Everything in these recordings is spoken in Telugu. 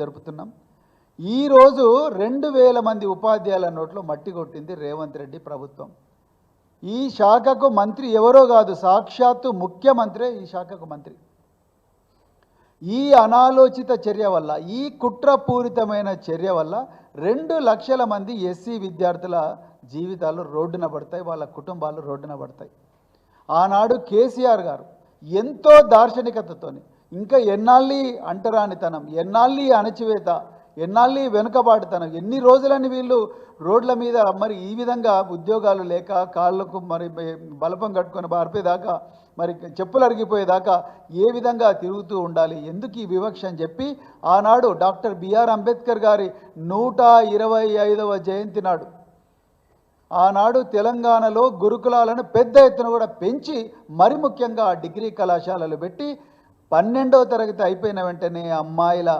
జరుపుతున్నాం. ఈరోజు రెండు వేల మంది ఉపాధ్యాయుల నోట్లో మట్టి కొట్టింది రేవంత్ రెడ్డి ప్రభుత్వం. ఈ శాఖకు మంత్రి ఎవరో కాదు సాక్షాత్తు ముఖ్యమంత్రే ఈ శాఖకు మంత్రి. ఈ అనాలోచిత చర్య వల్ల ఈ కుట్రపూరితమైన చర్య వల్ల రెండు లక్షల మంది ఎస్సీ విద్యార్థుల జీవితాలు రోడ్డున పడతాయి వాళ్ళ కుటుంబాలు రోడ్డున పడతాయి. ఆనాడు కేసీఆర్ గారు ఎంతో దార్శనికతతోని ఇంకా ఎన్నాళ్ళీ అంటరానితనం ఎన్నాళ్ళీ అణచివేత ఎన్నాళ్ళీ వెనుకబాటుతనం. ఎన్ని రోజులని వీళ్ళు రోడ్ల మీద మరి ఈ విధంగా ఉద్యోగాలు లేక కాళ్ళకు మరి బలపం కట్టుకొని బారిపోయేదాకా మరి చెప్పులు అరిగిపోయేదాకా ఏ విధంగా తిరుగుతూ ఉండాలి? ఎందుకు ఈ వివక్ష అని చెప్పి ఆనాడు డాక్టర్ బిఆర్ అంబేద్కర్ గారి నూట ఇరవై ఐదవ జయంతి నాడు ఆనాడు తెలంగాణలో గురుకులాలను పెద్ద ఎత్తున కూడా పెంచి మరి ముఖ్యంగా డిగ్రీ కళాశాలలు పెట్టి పన్నెండవ తరగతి అయిపోయిన వెంటనే అమ్మాయిల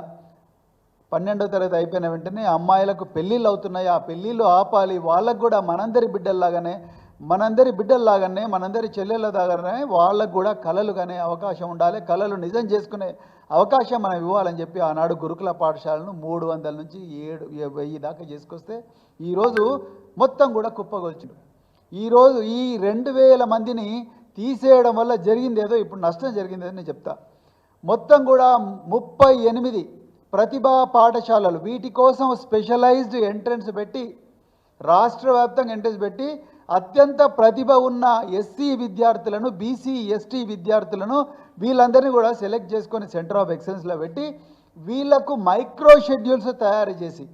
పన్నెండవ తరగతి అయిపోయిన వెంటనే అమ్మాయిలకు పెళ్ళిళ్ళు అవుతున్నాయి. ఆ పెళ్ళిళ్ళు ఆపాలి. వాళ్ళకు కూడా మనందరి బిడ్డల్లాగానే మనందరి బిడ్డల్లాగానే మనందరి చెల్లెళ్ళలాగానే వాళ్ళకు కూడా కళలు కానీ అవకాశం ఉండాలి. కళలు నిజం చేసుకునే అవకాశం మనం ఇవ్వాలని చెప్పి ఆనాడు గురుకుల పాఠశాలను మూడు వందల నుంచి ఏడు వెయ్యి దాకా చేసుకొస్తే ఈరోజు మొత్తం కూడా కుప్పగొల్చిండు. ఈరోజు ఈ రెండు వేల మందిని తీసేయడం వల్ల జరిగింది ఏదో ఇప్పుడు నష్టం జరిగింది అని నేను చెప్తా. మొత్తం కూడా ముప్పై ఎనిమిది ప్రతిభా పాఠశాలలు. వీటి కోసం స్పెషలైజ్డ్ ఎంట్రన్స్ పెట్టి రాష్ట్ర వ్యాప్తంగా ఎంట్రన్స్ పెట్టి అత్యంత ప్రతిభ ఉన్న ఎస్సీ విద్యార్థులను బీసీ ఎస్టీ విద్యార్థులను వీళ్ళందరినీ కూడా సెలెక్ట్ చేసుకొని సెంటర్ ఆఫ్ ఎక్సలెన్స్లో పెట్టి వీళ్ళకు మైక్రో షెడ్యూల్స్ తయారు చేసి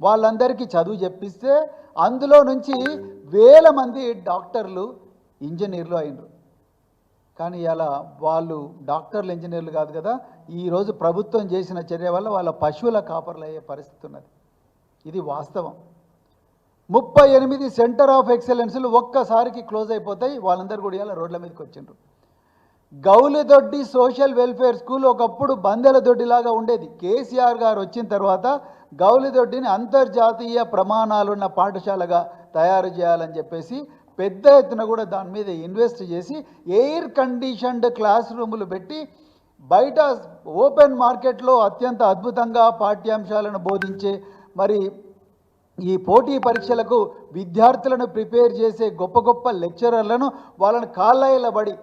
వాళ్ళందరికీ చదువు చెప్పిస్తే అందులో నుంచి వేల మంది డాక్టర్లు ఇంజనీర్లు అయినరు. కానీ ఇలా వాళ్ళు డాక్టర్లు ఇంజనీర్లు కాదు కదా ఈరోజు ప్రభుత్వం చేసిన చర్య వల్ల వాళ్ళ పశువుల కాపర్లు అయ్యే పరిస్థితి ఉన్నది. ఇది వాస్తవం. ముప్పై ఎనిమిది సెంటర్ ఆఫ్ ఎక్సలెన్స్లు ఒక్కసారికి క్లోజ్ అయిపోతాయి వాళ్ళందరూ కూడా ఇలా రోడ్ల మీదకి వచ్చిండ్రు. గౌలిదొడ్డి సోషల్ వెల్ఫేర్ స్కూల్ ఒకప్పుడు బందెల దొడ్డిలాగా ఉండేది. కేసీఆర్ గారు వచ్చిన తర్వాత గౌలిదొడ్డిని అంతర్జాతీయ ప్రమాణాలున్న పాఠశాలగా తయారు చేయాలని చెప్పేసి పెద్ద ఎత్తున కూడా దాని మీద ఇన్వెస్ట్ చేసి ఎయిర్ కండిషన్డ్ క్లాస్ రూములు పెట్టి బయట ఓపెన్ మార్కెట్లో అత్యంత అద్భుతంగా పాఠ్యాంశాలను బోధించే మరి ఈ పోటీ పరీక్షలకు విద్యార్థులను ప్రిపేర్ చేసే గొప్ప గొప్ప లెక్చరర్లను వాళ్ళని కాళ్ళయలబడి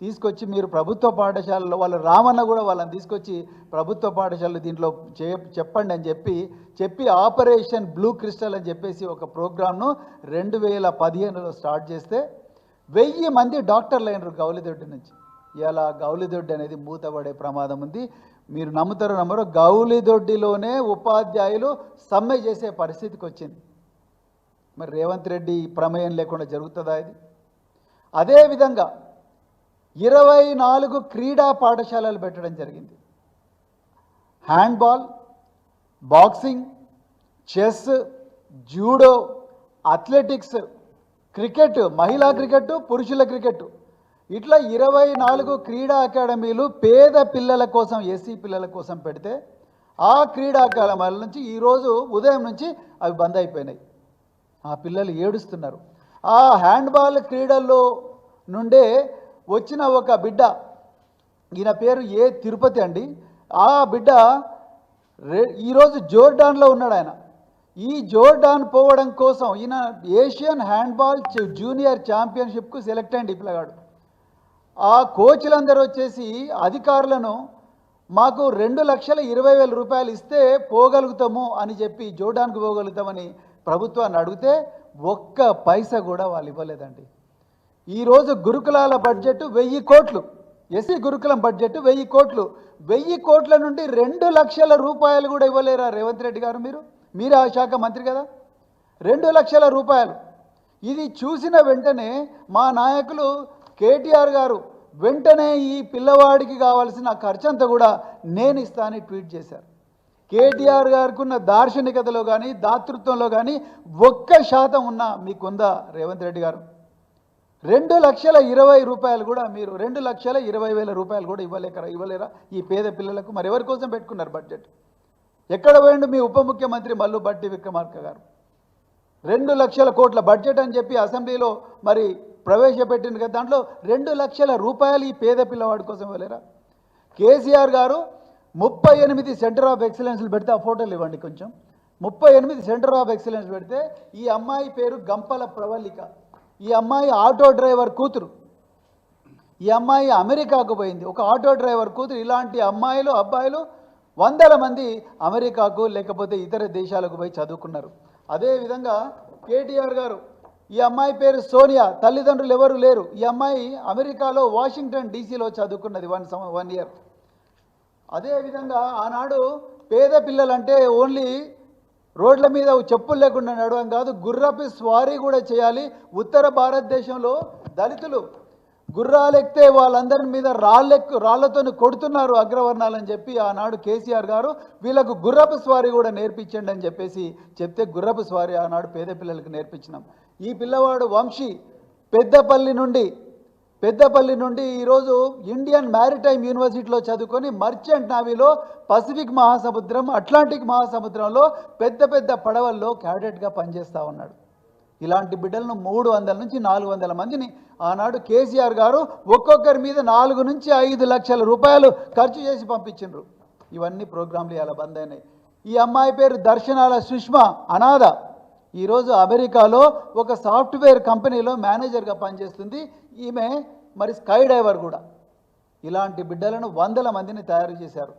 తీసుకొచ్చి మీరు ప్రభుత్వ పాఠశాలలో వాళ్ళ రామన్న కూడా వాళ్ళని తీసుకొచ్చి ప్రభుత్వ పాఠశాలలు దీంట్లో చే చెప్పండి అని చెప్పి చెప్పి ఆపరేషన్ బ్లూ క్రిస్టల్ అని చెప్పేసి ఒక ప్రోగ్రామ్ను రెండు వేల పదిహేనులో స్టార్ట్ చేస్తే వెయ్యి మంది డాక్టర్లు అయినారు గౌలిదొడ్డి నుంచి. ఇలా గౌలిదొడ్డి అనేది మూతపడే ప్రమాదం ఉంది. మీరు నమ్ముతారో నమ్మరో గౌలిదొడ్డిలోనే ఉపాధ్యాయులు సమ్మె చేసే పరిస్థితికి వచ్చింది. మరి రేవంత్ రెడ్డి ప్రమేయం లేకుండా జరుగుతుందా ఇది? అదేవిధంగా ఇరవై నాలుగు క్రీడా పాఠశాలలు పెట్టడం జరిగింది. Handball boxing chess judo athletics cricket మహిళా క్రికెట్ పురుషుల క్రికెట్. ఇట్లా ఇరవై నాలుగు క్రీడా అకాడమీలు పేద పిల్లల కోసం ఎస్సీ పిల్లల కోసం పెడితే ఆ క్రీడా అకాడమీల నుంచి ఈరోజు ఉదయం నుంచి అవి బంద్ అయిపోయినాయి. ఆ పిల్లలు ఏడుస్తున్నారు. ఆ హ్యాండ్బాల్ క్రీడల్లో నుండే వచ్చిన ఒక బిడ్డ ఈయన పేరు ఏ తిరుపతి అండి. ఆ బిడ్డ రే ఈరోజు జోర్డాన్లో ఉన్నాడు ఆయన. ఈ జోర్డాన్ పోవడం కోసం ఈయన ఏషియన్ హ్యాండ్బాల్ జూనియర్ ఛాంపియన్షిప్కు సెలెక్ట్ అయ్యండి పిల్లగాడు. ఆ కోచ్లందరూ వచ్చేసి అధికారులను మాకు రెండు లక్షల ఇరవై వేల రూపాయలు ఇస్తే పోగలుగుతాము అని చెప్పి జోర్డాన్కు పోగలుగుతామని ప్రభుత్వాన్ని అడిగితే ఒక్క పైసా కూడా వాళ్ళు ఇవ్వలేదండి. ఈరోజు గురుకులాల బడ్జెట్ వెయ్యి కోట్లు. ఎస్సీ గురుకులం బడ్జెట్ వెయ్యి కోట్లు. వెయ్యి కోట్ల నుండి రెండు లక్షల రూపాయలు కూడా ఇవ్వలేరా రేవంత్ రెడ్డి గారు మీరు? మీరు ఆ శాఖ మంత్రి కదా? రెండు లక్షల రూపాయలు. ఇది చూసిన వెంటనే మా నాయకులు కేటీఆర్ గారు వెంటనే ఈ పిల్లవాడికి కావాల్సిన ఖర్చంతా కూడా నేను ఇస్తానని ట్వీట్ చేశారు. కేటీఆర్ గారికి ఉన్న దార్శనికతలో కానీ దాతృత్వంలో కానీ ఒక్క శాతం ఉన్న మీకుందా రేవంత్ రెడ్డి గారు? రెండు లక్షల ఇరవై రూపాయలు కూడా మీరు రెండు లక్షల ఇరవై వేల రూపాయలు కూడా ఇవ్వలేకరా ఇవ్వలేరా? ఈ పేద పిల్లలకు మరి ఎవరి కోసం పెట్టుకున్నారు బడ్జెట్ ఎక్కడ పోయిండు మీ ఉప ముఖ్యమంత్రి మల్లు బట్టి విక్రమార్క గారు? రెండు లక్షల కోట్ల బడ్జెట్ అని చెప్పి అసెంబ్లీలో మరి ప్రవేశపెట్టింది కదా దాంట్లో రెండు లక్షల రూపాయలు ఈ పేద పిల్లవాడి కోసం ఇవ్వలేరా? కేసీఆర్ గారు ముప్పై ఎనిమిది సెంటర్ ఆఫ్ ఎక్సలెన్స్లు పెడితే ఆ ఫోటోలు ఇవ్వండి కొంచెం. ముప్పై ఎనిమిది సెంటర్ ఆఫ్ ఎక్సలెన్స్ పెడితే ఈ అమ్మాయి పేరు గంపల ప్రవళిక. ఈ అమ్మాయి ఆటో డ్రైవర్ కూతురు. ఈ అమ్మాయి అమెరికాకు పోయింది. ఒక ఆటో డ్రైవర్ కూతురు. ఇలాంటి అమ్మాయిలు అబ్బాయిలు వందల మంది అమెరికాకు లేకపోతే ఇతర దేశాలకు పోయి చదువుకున్నారు. అదేవిధంగా కేటీఆర్ గారు ఈ అమ్మాయి పేరు సోనియా తల్లిదండ్రులు ఎవరు లేరు. ఈ అమ్మాయి అమెరికాలో వాషింగ్టన్ డీసీలో చదువుకున్నది వన్ సమ వన్ ఇయర్. అదేవిధంగా ఆనాడు పేద పిల్లలంటే ఓన్లీ రోడ్ల మీద చెప్పులు లేకుండా నడవడం కాదు గుర్రపు స్వారీ కూడా చేయాలి. ఉత్తర భారతదేశంలో దళితులు గుర్రాలెక్కితే వాళ్ళందరి మీద రాళ్ళెక్కు రాళ్ళతో కొడుతున్నారు అగ్రవర్ణాలని చెప్పి ఆనాడు కేసీఆర్ గారు. వీళ్ళకు గుర్రపు స్వారీ కూడా నేర్పించండి అని చెప్పేసి చెప్తే గుర్రపు స్వారీ ఆనాడు పేద పిల్లలకు నేర్పించినాం. ఈ పిల్లవాడు వంశీ పెద్దపల్లి నుండి పెద్దపల్లి నుండి ఈరోజు ఇండియన్ మ్యారిటైమ్ యూనివర్సిటీలో చదువుకొని మర్చెంట్ నావీలో పసిఫిక్ మహాసముద్రం అట్లాంటిక్ మహాసముద్రంలో పెద్ద పెద్ద పడవల్లో క్యాడెట్గా పనిచేస్తూ ఉన్నాడు. ఇలాంటి బిడ్డలను మూడు వందల నుంచి నాలుగు వందల మందిని ఆనాడు కేసీఆర్ గారు ఒక్కొక్కరి మీద నాలుగు నుంచి ఐదు లక్షల రూపాయలు ఖర్చు చేసి పంపించిండ్రు. ఇవన్నీ ప్రోగ్రాంలు ఇలా బంద్ అయినాయి. ఈ అమ్మాయి పేరు దర్శనాల సుష్మ అనాథ. ఈరోజు అమెరికాలో ఒక సాఫ్ట్వేర్ కంపెనీలో మేనేజర్గా పనిచేస్తుంది. ఈమె మరి స్కై డైవర్ కూడా. ఇలాంటి బిడ్డలను వందల మందిని తయారు చేశారు.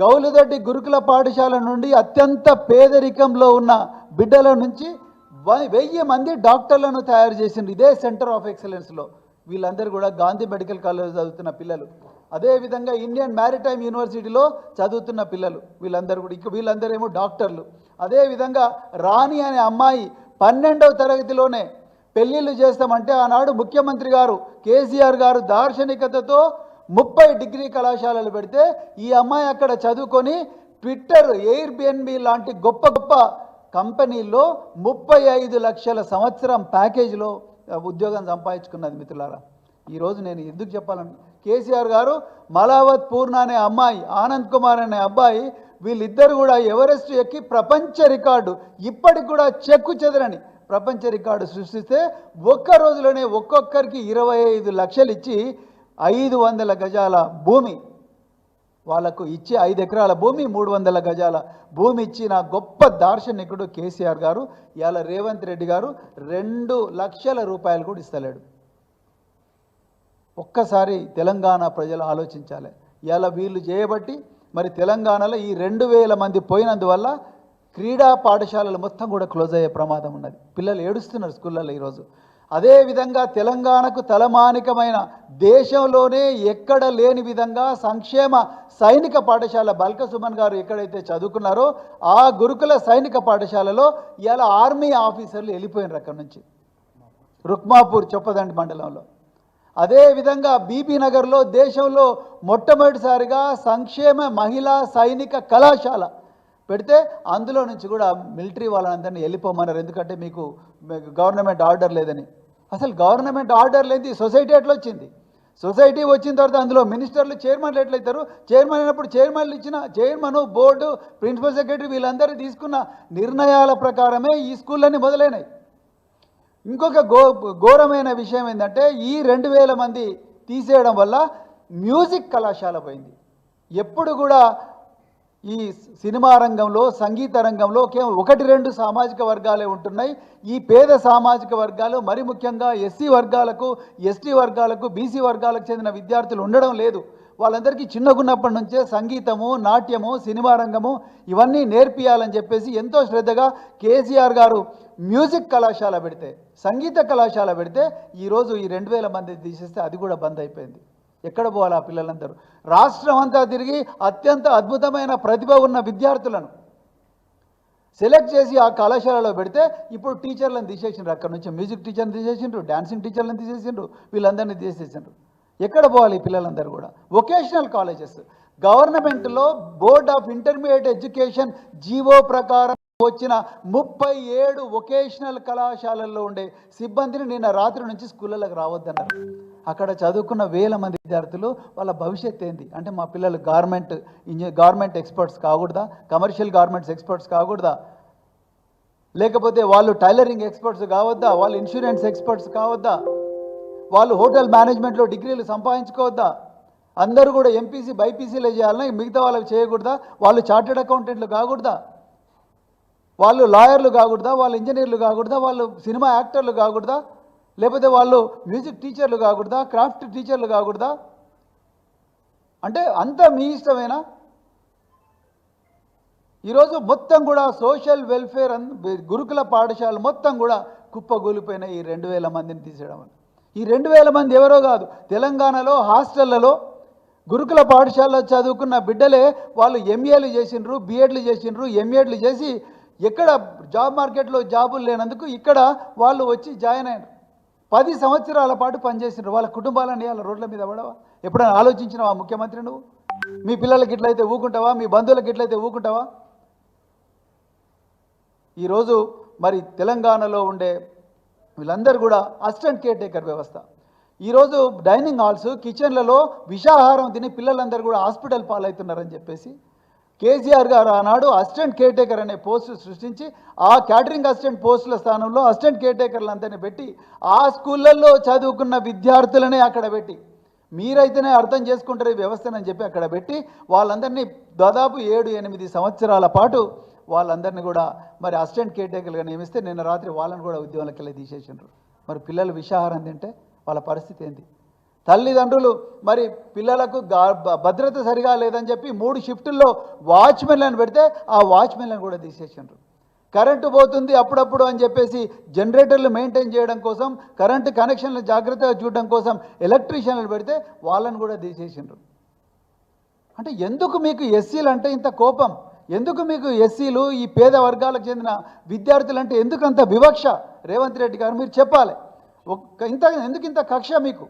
గౌలుదొడ్డి గురుకుల పాఠశాల నుండి అత్యంత పేదరికంలో ఉన్న బిడ్డల నుంచి వ- వెయ్యి మంది డాక్టర్లను తయారు చేసింది ఇదే సెంటర్ ఆఫ్ ఎక్సలెన్స్లో. వీళ్ళందరూ కూడా గాంధీ మెడికల్ కాలేజ్ చదువుతున్న పిల్లలు. అదేవిధంగా ఇండియన్ మ్యారిటైమ్ యూనివర్సిటీలో చదువుతున్న పిల్లలు. వీళ్ళందరూ కూడా ఇక వీళ్ళందరూ ఏమో డాక్టర్లు. అదేవిధంగా రాణి అనే అమ్మాయి పన్నెండవ తరగతిలోనే పెళ్ళిళ్ళు చేస్తామంటే ఆనాడు ముఖ్యమంత్రి గారు కేసీఆర్ గారు దార్శనికతతో ముప్పై డిగ్రీ కళాశాలలు పెడితే ఈ అమ్మాయి అక్కడ చదువుకొని ట్విట్టర్ ఎయిర్బిఎన్బి లాంటి గొప్ప గొప్ప కంపెనీల్లో ముప్పై ఐదు లక్షల సంవత్సరం ప్యాకేజీలో ఉద్యోగం సంపాదించుకున్నది మిత్రులారా. ఈరోజు నేను ఎందుకు చెప్పాలని? కేసీఆర్ గారు మలావత్ పూర్ణ అనే అమ్మాయి ఆనంద్ కుమార్ అనే అబ్బాయి వీళ్ళిద్దరు కూడా ఎవరెస్ట్ ఎక్కి ప్రపంచ రికార్డు ఇప్పటికి కూడా చెక్కు చెదరని ప్రపంచ రికార్డు సృష్టిస్తే ఒక్క రోజులోనే ఒక్కొక్కరికి ఇరవై ఐదు లక్షలు ఇచ్చి ఐదు వందల గజాల భూమి వాళ్ళకు ఇచ్చే ఐదు ఎకరాల భూమి మూడు వందల గజాల భూమి ఇచ్చిన గొప్ప దార్శనికుడు కేసీఆర్ గారు ఇవాళ రేవంత్ రెడ్డి గారు రెండు లక్షల రూపాయలు కూడా ఇస్తలేడు. ఒక్కసారి తెలంగాణ ప్రజలు ఆలోచించాలి. ఇవాళ వీళ్ళు చేయబట్టి మరి తెలంగాణలో ఈ రెండు వేల మంది పోయినందువల్ల క్రీడా పాఠశాలలు మొత్తం కూడా క్లోజ్ అయ్యే ప్రమాదం ఉన్నది. పిల్లలు ఏడుస్తున్నారు స్కూళ్ళల్లో ఈరోజు. అదేవిధంగా తెలంగాణకు తలమానికమైన దేశంలోనే ఎక్కడ లేని విధంగా సంక్షేమ సైనిక పాఠశాల బల్క సుమన్ గారు ఎక్కడైతే చదువుకున్నారో ఆ గురుకుల సైనిక పాఠశాలలో ఇవాళ ఆర్మీ ఆఫీసర్లు వెళ్ళిపోయినారు అక్కడి నుంచి. రుక్మాపూర్ చొప్పదండి మండలంలో. అదేవిధంగా బీబీ నగర్లో దేశంలో మొట్టమొదటిసారిగా సంక్షేమ మహిళా సైనిక కళాశాల పెడితే అందులో నుంచి కూడా మిలిటరీ వాళ్ళందరినీ వెళ్ళిపోమన్నారు. ఎందుకంటే మీకు మీకు గవర్నమెంట్ ఆర్డర్ లేదని. అసలు గవర్నమెంట్ ఆర్డర్ లేని సొసైటీ ఎట్లా వచ్చింది? సొసైటీ వచ్చిన తర్వాత అందులో మినిస్టర్లు చైర్మన్లు ఎట్లయితారు? చైర్మన్ అయినప్పుడు చైర్మన్లు ఇచ్చిన చైర్మన్ బోర్డు ప్రిన్సిపల్ సెక్రటరీ వీళ్ళందరూ తీసుకున్న నిర్ణయాల ప్రకారమే ఈ స్కూళ్ళన్నీ మొదలైనాయి. ఇంకొక గో ఘోరమైన విషయం ఏంటంటే ఈ రెండు వేల మంది తీసేయడం వల్ల మ్యూజిక్ కళాశాల పోయింది. ఎప్పుడు కూడా ఈ సినిమా రంగంలో సంగీత రంగంలో కేవలం ఒకటి రెండు సామాజిక వర్గాలే ఉంటున్నాయి. ఈ పేద సామాజిక వర్గాలు మరి ముఖ్యంగా ఎస్సీ వర్గాలకు ఎస్టీ వర్గాలకు బీసీ వర్గాలకు చెందిన విద్యార్థులు ఉండడం లేదు. వాళ్ళందరికీ చిన్నగున్నప్పటి నుంచే సంగీతము నాట్యము సినిమా రంగము ఇవన్నీ నేర్పియాలని చెప్పేసి ఎంతో శ్రద్ధగా కేసీఆర్ గారు మ్యూజిక్ కళాశాల పెడితే సంగీత కళాశాల పెడితే ఈరోజు ఈ రెండు వేల మంది తీసేస్తే అది కూడా బంద్ అయిపోయింది. ఎక్కడ పోవాలి ఆ పిల్లలందరూ? రాష్ట్రం అంతా తిరిగి అత్యంత అద్భుతమైన ప్రతిభ ఉన్న విద్యార్థులను సెలెక్ట్ చేసి ఆ కళాశాలలో పెడితే ఇప్పుడు టీచర్లను తీసేసిండ్రు. అక్కడ నుంచి మ్యూజిక్ టీచర్ని తీసేసిండ్రు డాన్సింగ్ టీచర్లను తీసేసిండ్రు వీళ్ళందరినీ తీసేసిండ్రు. ఎక్కడ పోవాలి పిల్లలందరూ కూడా? వొకేషనల్ కాలేజెస్ గవర్నమెంట్లో board of intermediate education G O ప్రకారం వచ్చిన ముప్పై ఏడు వొకేషనల్ కళాశాలల్లో ఉండే సిబ్బందిని నిన్న రాత్రి నుంచి స్కూళ్ళకి రావద్దన్నారు. అక్కడ చదువుకున్న వేల మంది విద్యార్థులు వాళ్ళ భవిష్యత్ ఏంది? అంటే మా పిల్లలు గార్మెంట్ ఇంజ గార్మెంట్ ఎక్స్పర్ట్స్ కాకూడదా? కమర్షియల్ గార్మెంట్స్ ఎక్స్పర్ట్స్ కాకూడదా? లేకపోతే వాళ్ళు టైలరింగ్ ఎక్స్పర్ట్స్ కావద్దా? వాళ్ళు ఇన్సూరెన్స్ ఎక్స్పర్ట్స్ కావద్దా? వాళ్ళు హోటల్ మేనేజ్మెంట్లో డిగ్రీలు సంపాదించుకోవద్దా? అందరూ కూడా ఎంపీసీ బైపీసీలే చేయాలని మిగతా వాళ్ళకి చేయకూడదా? వాళ్ళు చార్టెడ్ అకౌంటెంట్లు కాకూడదా? వాళ్ళు లాయర్లు కాకూడదా? వాళ్ళు ఇంజనీర్లు కాకూడదా? వాళ్ళు సినిమా యాక్టర్లు కాకూడదా? లేకపోతే వాళ్ళు మ్యూజిక్ టీచర్లు కాకూడదా? క్రాఫ్ట్ టీచర్లు కాకూడదా? అంటే అంతా మీ ఇష్టమేనా? ఈరోజు మొత్తం కూడా సోషల్ వెల్ఫేర్ అన్ గురుకుల పాఠశాలలు మొత్తం కూడా కుప్పగూలిపోయిన ఈ రెండు వేల మందిని తీసేయడం వల్ల. ఈ రెండు వేల మంది ఎవరో కాదు. తెలంగాణలో హాస్టళ్ళలో గురుకుల పాఠశాలలో చదువుకున్న బిడ్డలే వాళ్ళు ఎంఏలు చేసిండ్రు బిఎడ్లు చేసిండ్రు ఎంఏడ్లు చేసి ఎక్కడ జాబ్ మార్కెట్లో జాబులు లేనందుకు ఇక్కడ వాళ్ళు వచ్చి జాయిన్ అయ్యారు పది సంవత్సరాల పాటు పనిచేసినారు వాళ్ళ కుటుంబాలని వాళ్ళ రోడ్ల మీద పడవా? ఎప్పుడైనా ఆలోచించినావా ముఖ్యమంత్రి నువ్వు? మీ పిల్లలకి ఇట్లయితే ఊకుంటావా? మీ బంధువులకి ఇట్లయితే ఊకుంటావా? ఈరోజు మరి తెలంగాణలో ఉండే వీళ్ళందరూ కూడా అసిస్టెంట్ కేర్ టేకర్ వ్యవస్థ. ఈరోజు డైనింగ్ హాల్స్ కిచెన్లలో విషాహారం తిని పిల్లలందరూ కూడా హాస్పిటల్ పాలవుతున్నారని చెప్పేసి కేసీఆర్ గారు ఆనాడు అసిస్టెంట్ కేర్ టేకర్ అనే పోస్టు సృష్టించి ఆ క్యాటరింగ్ అసిస్టెంట్ పోస్టుల స్థానంలో అసిస్టెంట్ కేర్ టేకర్లందరినీ పెట్టి ఆ స్కూళ్ళల్లో చదువుకున్న విద్యార్థులనే అక్కడ పెట్టి మీరైతేనే అర్థం చేసుకుంటారు ఈ వ్యవస్థనని చెప్పి అక్కడ పెట్టి వాళ్ళందరినీ దాదాపు ఏడు ఎనిమిది సంవత్సరాల పాటు వాళ్ళందరినీ కూడా మరి అసిస్టెంట్ కేర్ నియమిస్తే నిన్న రాత్రి వాళ్ళని కూడా ఉద్యోగాలకి వెళ్ళి తీసేసిండ్రు. మరి పిల్లలు విషాహారం తింటే వాళ్ళ పరిస్థితి ఏంటి తల్లిదండ్రులు మరి పిల్లలకు భద్రత సరిగా లేదని చెప్పి మూడు షిఫ్టుల్లో వాచ్మెన్లను పెడితే ఆ వాచ్మెన్లను కూడా తీసేసిండ్రు. కరెంటు పోతుంది అప్పుడప్పుడు అని చెప్పేసి జనరేటర్లు మెయింటైన్ చేయడం కోసం కరెంటు కనెక్షన్లు జాగ్రత్తగా చూడడం కోసం ఎలక్ట్రీషియన్లు పెడితే వాళ్ళని కూడా తీసేసిండ్రు. అంటే ఎందుకు మీకు ఎస్సీలు అంటే ఇంత కోపం? ఎందుకు మీకు ఎస్సీలు ఈ పేద వర్గాలకు చెందిన విద్యార్థులు అంటే ఎందుకంత వివక్ష? రేవంత్ రెడ్డి గారు మీరు చెప్పాలి. ఒక్క ఇంత ఎందుకు ఇంత కక్ష మీకు?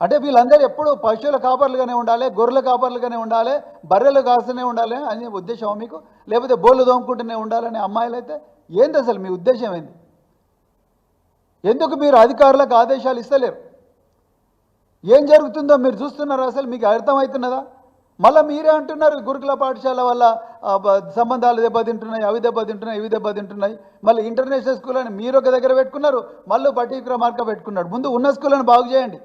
అంటే వీళ్ళందరూ ఎప్పుడు పశువుల కాపర్లుగానే ఉండాలి గొర్రెల కాపర్లుగానే ఉండాలి బర్రెలు కాస్తూనే ఉండాలి అనే ఉద్దేశం మీకు? లేకపోతే బోళ్ళు దోముకుంటూనే ఉండాలనే అమ్మాయిలు అయితే ఏంది అసలు మీ ఉద్దేశం ఏంది? ఎందుకు మీరు అధికారులకు ఆదేశాలు ఇస్తలేరు? ఏం జరుగుతుందో మీరు చూస్తున్నారా అసలు? మీకు అర్థమవుతున్నదా? మళ్ళీ మీరే అంటున్నారు గురుకుల పాఠశాల వల్ల సంబంధాలు దెబ్బతింటున్నాయి అవి దెబ్బతింటున్నాయి ఇవి దెబ్బతింటున్నాయి. మళ్ళీ ఇంటర్నేషనల్ స్కూల్ అని మీరు ఒక దగ్గర పెట్టుకున్నారు మళ్ళీ పర్టికులర్ మార్క పెట్టుకున్నాడు. ముందు ఉన్న స్కూళ్ళని బాగు చేయండి.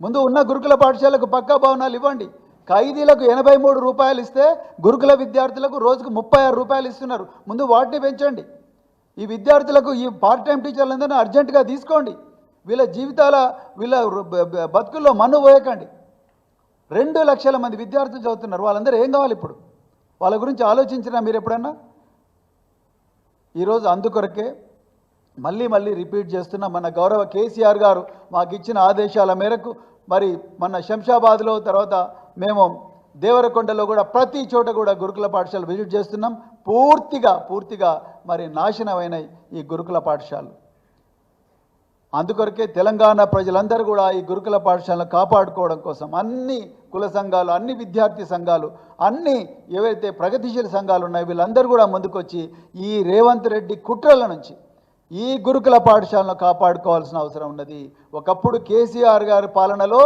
ముందు ఉన్న గురుకుల పాఠశాలకు పక్కా భవనాలు ఇవ్వండి. ఖైదీలకు ఎనభై మూడు రూపాయలు ఇస్తే గురుకుల విద్యార్థులకు రోజుకు ముప్పై ఆరు రూపాయలు ఇస్తున్నారు. ముందు వాటిని పెంచండి. ఈ విద్యార్థులకు ఈ పార్ట్ టైం టీచర్లందరినీ అర్జెంటుగా తీసుకోండి. వీళ్ళ జీవితాల వీళ్ళ బతుకుల్లో మన్ను పోయకండి. రెండు లక్షల మంది విద్యార్థులు చదువుతున్నారు. వాళ్ళందరూ ఏం కావాలి ఇప్పుడు? వాళ్ళ గురించి ఆలోచించినా మీరు ఎప్పుడన్నా? ఈరోజు అందుకొరకే మళ్ళీ మళ్ళీ రిపీట్ చేస్తున్న మన గౌరవ కేసీఆర్ గారు మాకు ఇచ్చిన ఆదేశాల మేరకు మరి మన శంషాబాద్లో తర్వాత మేము దేవరకొండలో కూడా ప్రతి చోట కూడా గురుకుల పాఠశాల విజిట్ చేస్తున్నాం. పూర్తిగా పూర్తిగా మరి నాశనమైన ఈ గురుకుల పాఠశాలలు. అందుకొరకే తెలంగాణ ప్రజలందరూ కూడా ఈ గురుకుల పాఠశాలను కాపాడుకోవడం కోసం అన్ని కుల సంఘాలు అన్ని విద్యార్థి సంఘాలు అన్ని ఏవైతే ప్రగతిశీల సంఘాలు ఉన్నాయో వీళ్ళందరూ కూడా ముందుకొచ్చి ఈ రేవంత్ రెడ్డి కుట్రల నుంచి ఈ గురుకుల పాఠశాలను కాపాడుకోవాల్సిన అవసరం ఉన్నది. ఒకప్పుడు కేసీఆర్ గారి పాలనలో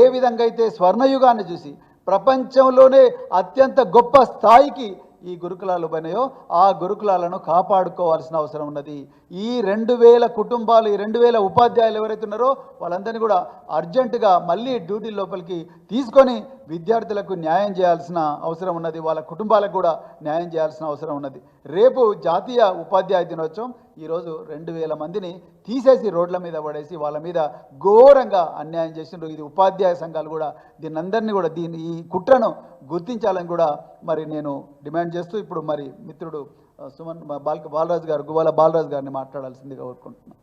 ఏ విధంగా అయితే స్వర్ణయుగాన్ని చూసి ప్రపంచంలోనే అత్యంత గొప్ప స్థాయికి ఈ గురుకులాలు పోయినాయో ఆ గురుకులాలను కాపాడుకోవాల్సిన అవసరం ఉన్నది. ఈ రెండు వేల కుటుంబాలు ఈ రెండు వేల ఉపాధ్యాయులు ఎవరైతే ఉన్నారో వాళ్ళందరినీ కూడా అర్జెంటుగా మళ్ళీ డ్యూటీ లోపలికి తీసుకొని విద్యార్థులకు న్యాయం చేయాల్సిన అవసరం ఉన్నది. వాళ్ళ కుటుంబాలకు కూడా న్యాయం చేయాల్సిన అవసరం ఉన్నది. రేపు జాతీయ ఉపాధ్యాయ దినోత్సవం. ఈరోజు రెండు వేల మందిని తీసేసి రోడ్ల మీద పడేసి వాళ్ళ మీద ఘోరంగా అన్యాయం చేసిండ్రు. ఇది ఉపాధ్యాయ సంఘాలు కూడా. దీన్ని కూడా దీని ఈ కుట్రను గుర్తించాలని కూడా మరి నేను డిమాండ్ చేస్తూ ఇప్పుడు మరి మిత్రుడు సుమన్ బాల్ బాలరాజు గారు గువాల బాలరాజు గారిని మాట్లాడాల్సిందిగా కోరుకుంటున్నాను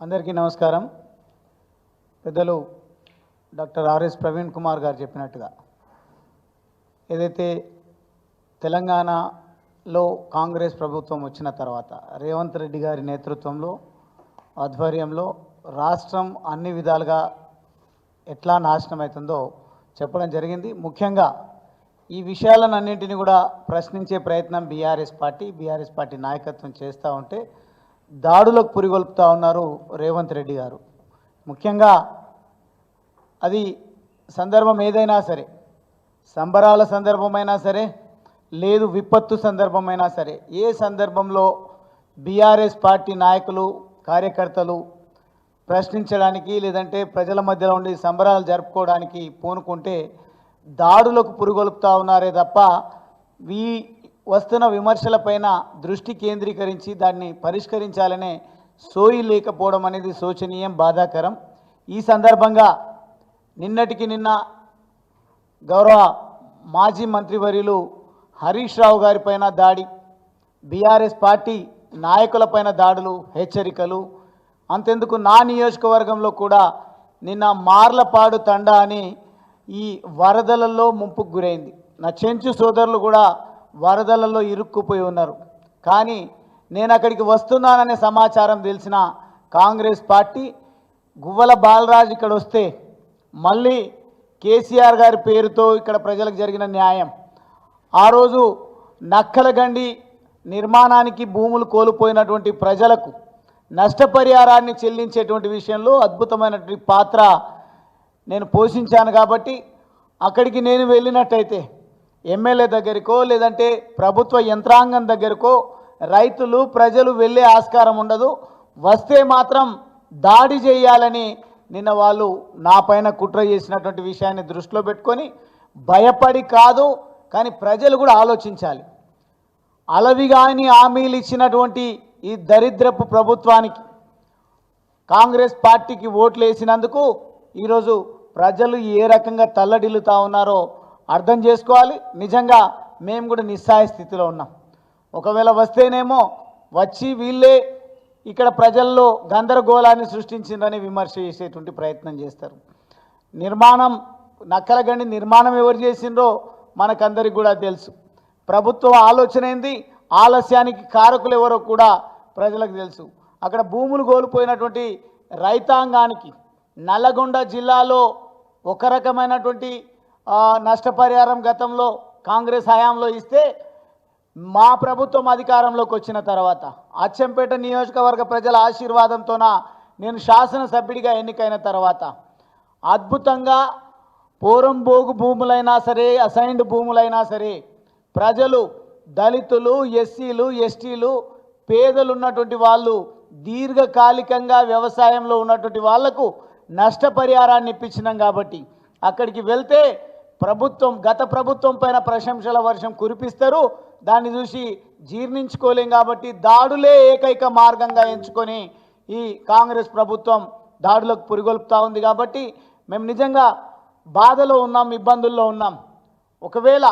అందరికీ నమస్కారం. పెద్దలు డాక్టర్ ఆర్ఎస్ ప్రవీణ్ కుమార్ గారు చెప్పినట్టుగా ఏదైతే తెలంగాణలో కాంగ్రెస్ ప్రభుత్వం వచ్చిన తర్వాత రేవంత్ రెడ్డి గారి నేతృత్వంలో ఆధ్వర్యంలో రాష్ట్రం అన్ని విధాలుగా ఎట్లా నాశనం అవుతుందో చెప్పడం జరిగింది. ముఖ్యంగా ఈ విషయాలను అన్నింటినీ కూడా ప్రశ్నించే ప్రయత్నం బీఆర్ఎస్ పార్టీ బీఆర్ఎస్ పార్టీ నాయకత్వం చేస్తూ ఉంటే దాడులకు పురిగొల్పుతూ ఉన్నారు రేవంత్ రెడ్డి గారు. ముఖ్యంగా అది సందర్భం ఏదైనా సరే సంబరాల సందర్భమైనా సరే లేదు విపత్తు సందర్భమైనా సరే ఏ సందర్భంలో బీఆర్ఎస్ పార్టీ నాయకులు కార్యకర్తలు ప్రశ్నించడానికి లేదంటే ప్రజల మధ్యలో ఉండి సంబరాలు జరుపుకోవడానికి పూనుకుంటే దాడులకు పురుగొలుపుతా ఉన్నారే తప్ప వీ వస్తున్న విమర్శలపైన దృష్టి కేంద్రీకరించి దాన్ని పరిష్కరించాలనే సోయి లేకపోవడం అనేది శోచనీయం బాధాకరం. ఈ సందర్భంగా నిన్నటికి నిన్న గౌరవ మాజీ మంత్రివర్యులు హరీష్ రావు గారిపైన దాడి బీఆర్ఎస్ పార్టీ నాయకులపైన దాడులు హెచ్చరికలు అంతెందుకు నా నియోజకవర్గంలో కూడా నిన్న మార్లపాడు తండా అని ఈ వరదలలో ముంపుకు గురైంది. నా చెంచు సోదరులు కూడా వరదలలో ఇరుక్కుపోయి ఉన్నారు. కానీ నేను అక్కడికి వస్తున్నాననే సమాచారం తెలిసిన కాంగ్రెస్ పార్టీ గువ్వల బాలరాజు ఇక్కడ వస్తే మళ్ళీ కేసీఆర్ గారి పేరుతో ఇక్కడ ప్రజలకు జరిగిన న్యాయం. ఆ రోజు నక్కలగండి నిర్మాణానికి భూములు కోల్పోయినటువంటి ప్రజలకు నష్టపరిహారాన్ని చెల్లించేటువంటి విషయంలో అద్భుతమైనటువంటి పాత్ర నేను పోషించాను కాబట్టి అక్కడికి నేను వెళ్ళినట్టయితే ఎమ్మెల్యే దగ్గరికో లేదంటే ప్రభుత్వ యంత్రాంగం దగ్గరకో రైతులు ప్రజలు వెళ్ళే ఆస్కారం ఉండదు. వస్తే మాత్రం దాడి చేయాలని నిన్న వాళ్ళు నా పైన కుట్ర చేసినటువంటి విషయాన్ని దృష్టిలో పెట్టుకొని భయపడి కాదు కానీ ప్రజలు కూడా ఆలోచించాలి. అలవిగాని హామీలు ఇచ్చినటువంటి ఈ దరిద్రపు ప్రభుత్వానికి కాంగ్రెస్ పార్టీకి ఓట్లు వేసినందుకు ఈరోజు ప్రజలు ఏ రకంగా తల్లడిల్లుతా ఉన్నారో అర్థం చేసుకోవాలి. నిజంగా మేము కూడా నిస్సాయ స్థితిలో ఉన్నాం. ఒకవేళ వస్తేనేమో వచ్చి వీళ్ళే ఇక్కడ ప్రజల్లో గందరగోళాన్ని సృష్టించిందని విమర్శ చేసేటువంటి ప్రయత్నం చేస్తారు. నిర్మాణం నక్కలగండి నిర్మాణం ఎవరు చేసిండ్రో మనకందరికి కూడా తెలుసు. ప్రభుత్వం ఆలోచన ఏంది? ఆలస్యానికి కారకులు ఎవరో కూడా ప్రజలకు తెలుసు. అక్కడ భూములు కోల్పోయినటువంటి రైతాంగానికి నల్లగొండ జిల్లాలో ఒక రకమైనటువంటి నష్టపరిహారం గతంలో కాంగ్రెస్ హయాంలో ఇస్తే మా ప్రభుత్వం అధికారంలోకి వచ్చిన తర్వాత అచ్చంపేట నియోజకవర్గ ప్రజల ఆశీర్వాదంతోన నేను శాసనసభ్యుడిగా ఎన్నికైన తర్వాత అద్భుతంగా పోరంబోగు భూములైనా సరే అసైన్డ్ భూములైనా సరే ప్రజలు దళితులు ఎస్సీలు ఎస్టీలు పేదలు ఉన్నటువంటి వాళ్ళు దీర్ఘకాలికంగా వ్యవసాయంలో ఉన్నటువంటి వాళ్ళకు నష్టపరిహారాన్ని ఇప్పించినాం కాబట్టి అక్కడికి వెళ్తే ప్రభుత్వం గత ప్రభుత్వం పైన ప్రశంసల వర్షం కురిపిస్తారు. దాన్ని చూసి జీర్ణించుకోలేం కాబట్టి దాడులే ఏకైక మార్గంగా ఎంచుకొని ఈ కాంగ్రెస్ ప్రభుత్వం దాడులకు పురిగొల్పుతూ ఉంది కాబట్టి మేము నిజంగా బాధలో ఉన్నాం ఇబ్బందుల్లో ఉన్నాం. ఒకవేళ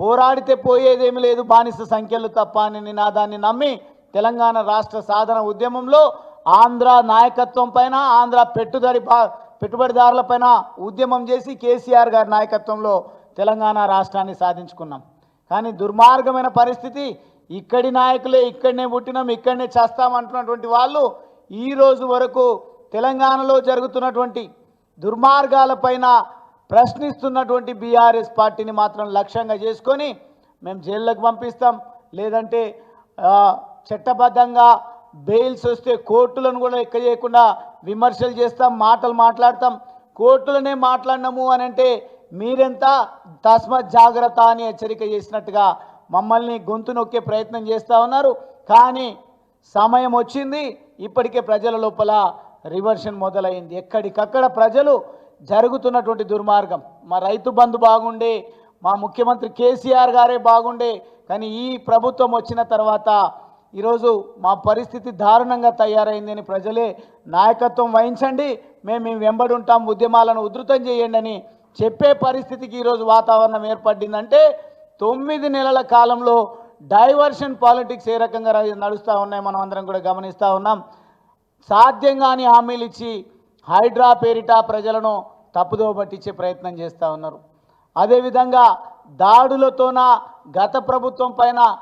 పోరాడితే పోయేదేమి లేదు బానిస సంఖ్యలు తప్ప అని నినాదాన్ని నమ్మి తెలంగాణ రాష్ట్ర సాధన ఉద్యమంలో ఆంధ్ర నాయకత్వం పైన ఆంధ్ర పెట్టుబడి పెట్టుబడిదారులపైన ఉద్యమం చేసి కేసీఆర్ గారి నాయకత్వంలో తెలంగాణ రాష్ట్రాన్ని సాధించుకున్నాం. కానీ దుర్మార్గమైన పరిస్థితి ఇక్కడి నాయకులే ఇక్కడనే పుట్టినాం ఇక్కడనే చేస్తామంటున్నటువంటి వాళ్ళు ఈ రోజు వరకు తెలంగాణలో జరుగుతున్నటువంటి దుర్మార్గాలపైన ప్రశ్నిస్తున్నటువంటి బీఆర్ఎస్ పార్టీని మాత్రం లక్ష్యంగా చేసుకొని మేము జైళ్ళకు పంపిస్తాం. లేదంటే చట్టబద్ధంగా బెయిల్స్ వస్తే కోర్టులను కూడా ఎక్క చేయకుండా విమర్శలు చేస్తాం మాటలు మాట్లాడతాం. కోర్టులనే మాట్లాడినాము అని అంటే మీరెంత తస్మత్ జాగ్రత్త అని హెచ్చరిక చేసినట్టుగా మమ్మల్ని గొంతు నొక్కే ప్రయత్నం చేస్తూ ఉన్నారు. కానీ సమయం వచ్చింది ఇప్పటికే ప్రజల లోపల రివర్షన్ మొదలైంది. ఎక్కడికక్కడ ప్రజలు జరుగుతున్నటువంటి దుర్మార్గం. మా రైతు బంధు బాగుండే మా ముఖ్యమంత్రి కేసీఆర్ గారే బాగుండే కానీ ఈ ప్రభుత్వం వచ్చిన తర్వాత ఈరోజు మా పరిస్థితి దారుణంగా తయారైందని ప్రజలే నాయకత్వం వహించండి మేము మేము వెంబడుంటాం ఉద్యమాలను ఉధృతం చేయండి అని చెప్పే పరిస్థితికి ఈరోజు వాతావరణం ఏర్పడిందంటే తొమ్మిది నెలల కాలంలో డైవర్షన్ పాలిటిక్స్ ఏ రకంగా నడుస్తూ ఉన్నాయి మనం అందరం కూడా గమనిస్తూ ఉన్నాం. సాధ్యం కాని హామీలు ఇచ్చి హైడ్రా పేరిట ప్రజలను తప్పుదోవ పట్టించే ప్రయత్నం చేస్తూ ఉన్నారు. అదేవిధంగా దాడులతోన గత ప్రభుత్వం పైన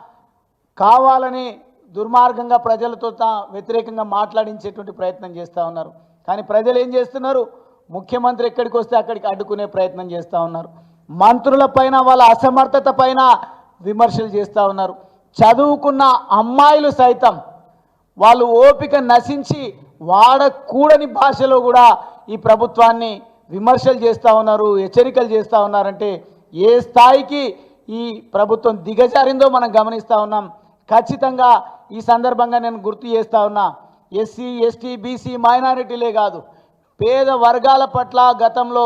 కావాలని దుర్మార్గంగా ప్రజలతో తా- వ్యతిరేకంగా మాట్లాడించేటువంటి ప్రయత్నం చేస్తూ ఉన్నారు. కానీ ప్రజలు ఏం చేస్తున్నారు? ముఖ్యమంత్రి ఎక్కడికి వస్తే అక్కడికి అడ్డుకునే ప్రయత్నం చేస్తూ ఉన్నారు. మంత్రుల పైన వాళ్ళ అసమర్థత పైన విమర్శలు చేస్తూ ఉన్నారు. చదువుకున్న అమ్మాయిలు సైతం వాళ్ళు ఓపిక నశించి వాడకూడని భాషలో కూడా ఈ ప్రభుత్వాన్ని విమర్శలు చేస్తూ ఉన్నారు హెచ్చరికలు చేస్తూ ఉన్నారంటే ఏ స్థాయికి ఈ ప్రభుత్వం దిగజారిందో మనం గమనిస్తూ ఉన్నాం. ఖచ్చితంగా ఈ సందర్భంగా నేను గుర్తు చేస్తా ఉన్నా ఎస్సీ ఎస్టీ బీసీ మైనారిటీలే కాదు పేద వర్గాల పట్ల గతంలో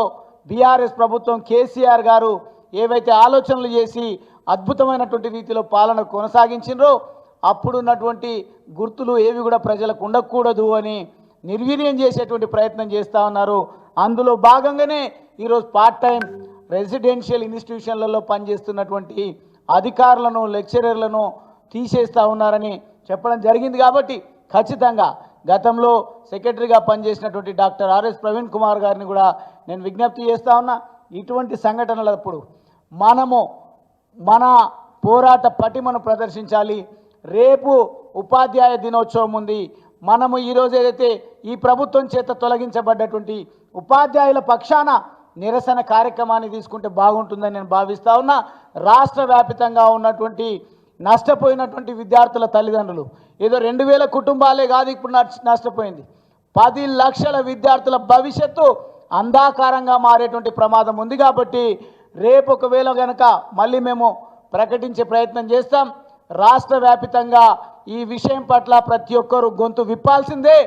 బీఆర్ఎస్ ప్రభుత్వం కేసీఆర్ గారు ఏవైతే ఆలోచనలు చేసి అద్భుతమైనటువంటి రీతిలో పాలన కొనసాగించినరో అప్పుడున్నటువంటి గుర్తులు ఏవి కూడా ప్రజలకు ఉండకూడదు అని నిర్వీర్యం చేసేటువంటి ప్రయత్నం చేస్తూ ఉన్నారు. అందులో భాగంగానే ఈరోజు పార్ట్ టైం రెసిడెన్షియల్ ఇన్స్టిట్యూషన్లలో పనిచేస్తున్నటువంటి అధికారులను లెక్చరర్లను తీసేస్తూ ఉన్నారని చెప్పడం జరిగింది కాబట్టి ఖచ్చితంగా గతంలో సెక్రటరీగా పనిచేసినటువంటి డాక్టర్ ఆర్ఎస్ ప్రవీణ్ కుమార్ గారిని కూడా నేను విజ్ఞప్తి చేస్తూ ఉన్నా. ఇటువంటి సంఘటనలప్పుడు మనము మన పోరాట పటిమను ప్రదర్శించాలి. రేపు ఉపాధ్యాయ దినోత్సవం ఉంది. మనము ఈరోజు ఏదైతే ఈ ప్రభుత్వం చేత తొలగించబడ్డటువంటి ఉపాధ్యాయుల పక్షాన నిరసన కార్యక్రమాన్ని తీసుకుంటే బాగుంటుందని నేను భావిస్తా ఉన్నా. రాష్ట్ర వ్యాపితంగా ఉన్నటువంటి నష్టపోయినటువంటి విద్యార్థుల తల్లిదండ్రులు ఏదో రెండు వేల కుటుంబాలే కాదు ఇప్పుడు నష్ట- నష్టపోయింది. పది లక్షల విద్యార్థుల భవిష్యత్తు అంధాకారంగా మారేటువంటి ప్రమాదం ఉంది కాబట్టి రేపు ఒకవేళ కనుక మళ్ళీ మేము ప్రకటించే ప్రయత్నం చేస్తాం. రాష్ట్ర వ్యాపితంగా ఈ విషయం పట్ల ప్రతి ఒక్కరూ గొంతు విప్పాల్సిందే.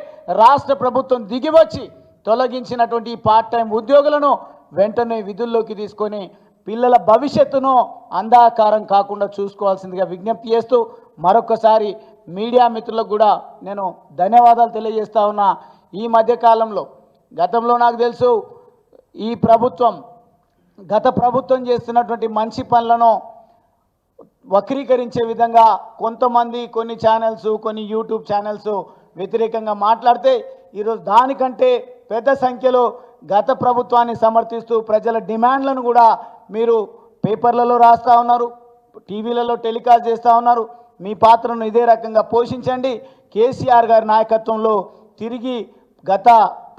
రాష్ట్ర ప్రభుత్వం దిగివచ్చి తొలగించినటువంటి ఈ పార్ట్ టైం ఉద్యోగులను వెంటనే విధుల్లోకి తీసుకొని పిల్లల భవిష్యత్తును అంధాకారం కాకుండా చూసుకోవాల్సిందిగా విజ్ఞప్తి చేస్తూ మరొకసారి మీడియా మిత్రులకు కూడా నేను ధన్యవాదాలు తెలియజేస్తా ఉన్నా. ఈ మధ్యకాలంలో గతంలో నాకు తెలుసు ఈ ప్రభుత్వం గత ప్రభుత్వం చేస్తున్నటువంటి మంచి పనులను వక్రీకరించే విధంగా కొంతమంది కొన్ని ఛానల్స్ కొన్ని యూట్యూబ్ ఛానల్స్ వ్యతిరేకంగా మాట్లాడితే ఈరోజు దానికంటే పెద్ద సంఖ్యలో గత ప్రభుత్వాన్ని సమర్థిస్తూ ప్రజల డిమాండ్లను కూడా మీరు పేపర్లలో రాస్తూ ఉన్నారు టీవీలలో టెలికాస్ట్ చేస్తూ ఉన్నారు. మీ పాత్రను ఇదే రకంగా పోషించండి. కేసీఆర్ గారి నాయకత్వంలో తిరిగి గత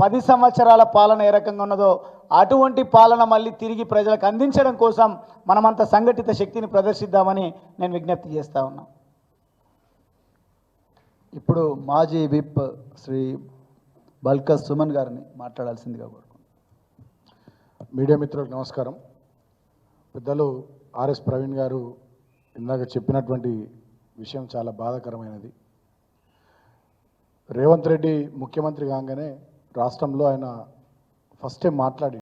పది సంవత్సరాల పాలన ఏ రకంగా ఉన్నదో అటువంటి పాలన మళ్ళీ తిరిగి ప్రజలకు అందించడం కోసం మనమంత సంఘటిత శక్తిని ప్రదర్శిద్దామని నేను విజ్ఞప్తి చేస్తా ఉన్నా. ఇప్పుడు మాజీ విప్ శ్రీ బల్కస్ సుమన్ గారిని మాట్లాడాల్సిందిగా కోరుకుంటున్నాను మీడియా మిత్రులకు నమస్కారం. పెద్దలు ఆర్ఎస్ ప్రవీణ్ గారు ఇందాక చెప్పినటువంటి విషయం చాలా బాధాకరమైనది. రేవంత్ రెడ్డి ముఖ్యమంత్రి కాగానే రాష్ట్రంలో ఆయన ఫస్ట్ టైం మాట్లాడి